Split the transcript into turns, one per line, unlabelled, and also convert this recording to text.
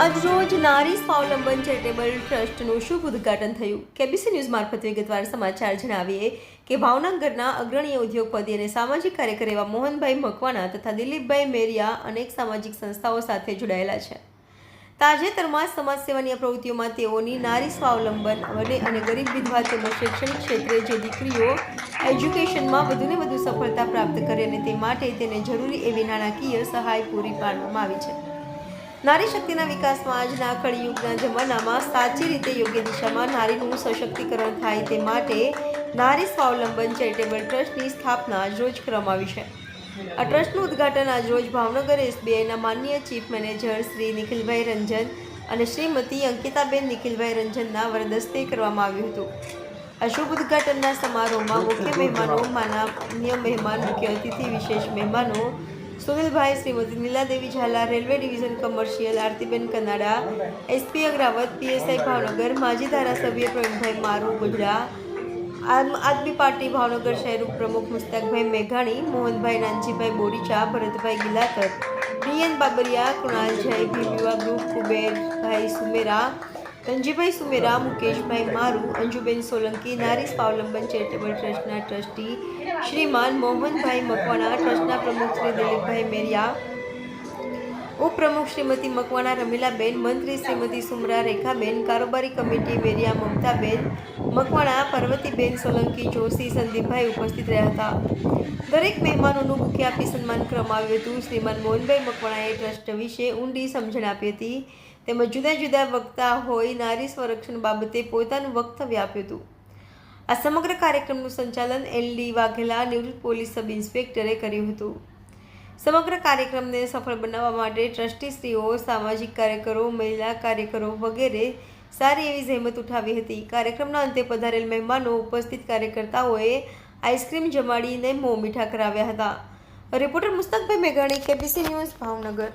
આજરોજ નારી સ્વાવલંબન ચેરિટેબલ ટ્રસ્ટનું શુભ ઉદ્ઘાટન થયું. કેબીસી ન્યૂઝ મારફત વિગતવાર સમાચાર જણાવીએ કે ભાવનગરના અગ્રણી ઉદ્યોગપતિ અને સામાજિક કાર્યકર એવા મોહનભાઈ મકવાણા તથા દિલીપભાઈ મેરિયા અનેક સામાજિક સંસ્થાઓ સાથે જોડાયેલા છે. તાજેતરમાં સમાજ સેવાની પ્રવૃત્તિઓમાં તેઓની નારી સ્વાવલંબન અને અને ગરીબ વિધવા તેમજ શૈક્ષણિક ક્ષેત્રે જે દીકરીઓ એજ્યુકેશનમાં વધુને વધુ સફળતા પ્રાપ્ત કરે અને તે માટે તેને જરૂરી એવી નાણાકીય સહાય પૂરી પાડવામાં આવી છે. નારી શક્તિના વિકાસમાં આજના કળિયુગના જમાનામાં સાચી રીતે યોગ્ય દિશામાં નારીનું સશક્તિકરણ થાય તે માટે નારી સ્વાવલંબન ચેરિટેબલ ટ્રસ્ટની સ્થાપના આજરોજ કરવામાં આવી છે. આ ટ્રસ્ટનું ઉદ્ઘાટન આજરોજ ભાવનગર એસબીઆઈના માનનીય ચીફ મેનેજર શ્રી નિખિલભાઈ રંજન અને શ્રીમતી અંકિતાબેન નિખિલભાઈ રંજનના વરદસ્તે કરવામાં આવ્યું હતું. આ શુભ ઉદ્ઘાટનના સમારોહમાં મુખ્ય મહેમાનો માનનીય મહેમાન મુખ્ય અતિથિ વિશેષ મહેમાનો સુનિલભાઈ Shrimati Niladevi Jhala, railway division commercial, આરતીબેન કનાડા, એસપી અગ્રાવત, પીએસઆઈ ભાવનગર, માજી ધારાસભ્ય પ્રવીણભાઈ મારુ ગોજડા આમ આદમી પાર્ટી ભાવનગર શહેર ઉપપ્રમુખ મુસ્તાકભાઈ મેઘાણી, મોહનભાઈ નાનજીભાઈ બોરીચા ભરતભાઈ ગિલાકર ડીએન બાબરિયા કુણાલ જય ભીમ યુવા ગ્રુપ, કુબેરભાઈ સુમેરા રંજીભાઈ સુમેરા, મુકેશભાઈ મારું, અંજુબેન સોલંકી નારી સ્વાવલંબન ચેરિટેબલ ટ્રસ્ટના ટ્રસ્ટી શ્રીમાન મોહનભાઈ મકવાણા, ટ્રસ્ટના પ્રમુખ શ્રી દિલીપભાઈ મેરિયા ઉપપ્રમુખ શ્રીમતી મકવાણા રમીલાબેન મંત્રી શ્રીમતી સુમરા રેખાબેન, કારોબારી કમિટી વેરિયા મમતાબેન, મકવાણા પાર્વતીબેન સોલંકી, જોશી, સંદીપભાઈ ઉપસ્થિત રહ્યા હતા. દરેક મહેમાનોનું બુકે આપી સન્માન કરવામાં આવ્યું હતું. શ્રીમાન મોહનભાઈ મકવાણાએ ટ્રસ્ટ વિશે ઊંડી સમજણ આપી હતી. તેમજ જુદા જુદા વક્તા હોય, નારી સંરક્ષણ બાબતે પોતાનું વક્તવ્ય આપ્યું હતું. આ સમગ્ર કાર્યક્રમનું સંચાલન એલ ડી વાઘેલા નિવૃત્ત પોલીસ સબ ઇન્સ્પેક્ટરે કર્યું હતું. સમગ્ર કાર્યક્રમને સફળ બનાવવા માટે ટ્રસ્ટીશ્રીઓ સામાજિક કાર્યકરો, મહિલા કાર્યકરો વગેરે સારી એવી જહેમત ઉઠાવી હતી. કાર્યક્રમના અંતે પધારેલ મહેમાનો ઉપસ્થિત કાર્યકર્તાઓએ આઈસ્ક્રીમ જમાડીને મોં મીઠા કરાવ્યા હતા. રિપોર્ટર મુસ્તકભાઈ મેઘાણી, કેબીસી ન્યૂઝ, ભાવનગર.